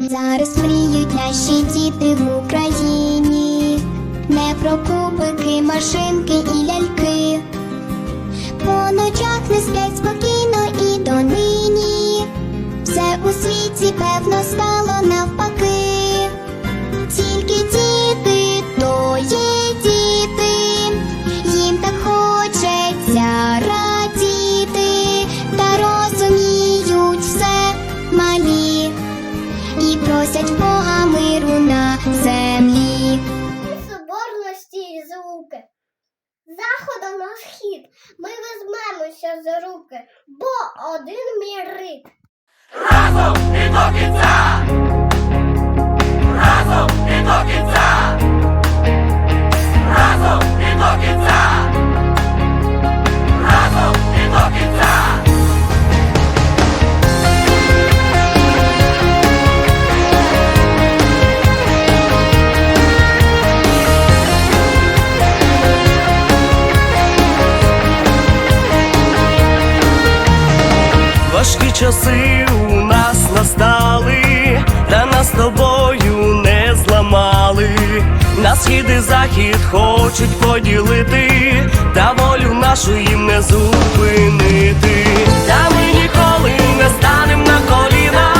Зараз мріють наші діти в Україні, не про кубики, машинки і ляльки. По ночах не сплять спокійно і донині. Все у світі певно стало навпаки. Тільки діти, то є діти, їм так хочеться радіти, та розуміють все просять Бога миру на землі. соборності і звуки. Заходом на схід ми візьмемося за руки, бо один мірит. Разом і до кінця! Часи у нас настали, та нас тобою не зламали. На схід і захід хочуть поділити, та волю нашу їм не зупинити. Та ми ніколи не станемо на коліна,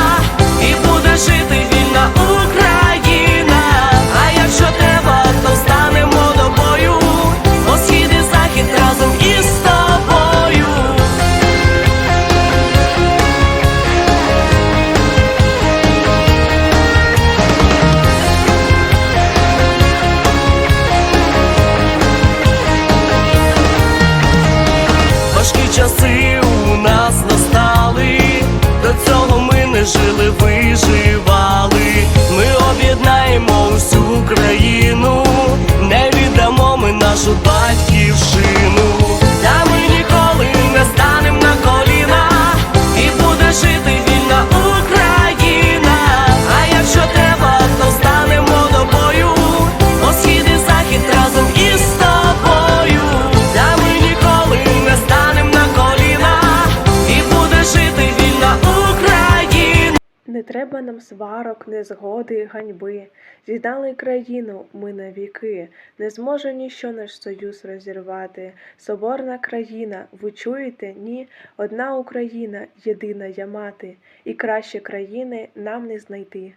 Не треба нам сварок, незгоди, ганьби. З'єднали країну ми навіки. Не зможе ніщо наш союз розірвати. Соборна країна, ви чуєте? Ні, одна Україна, єдина я мати, і краще країни нам не знайти.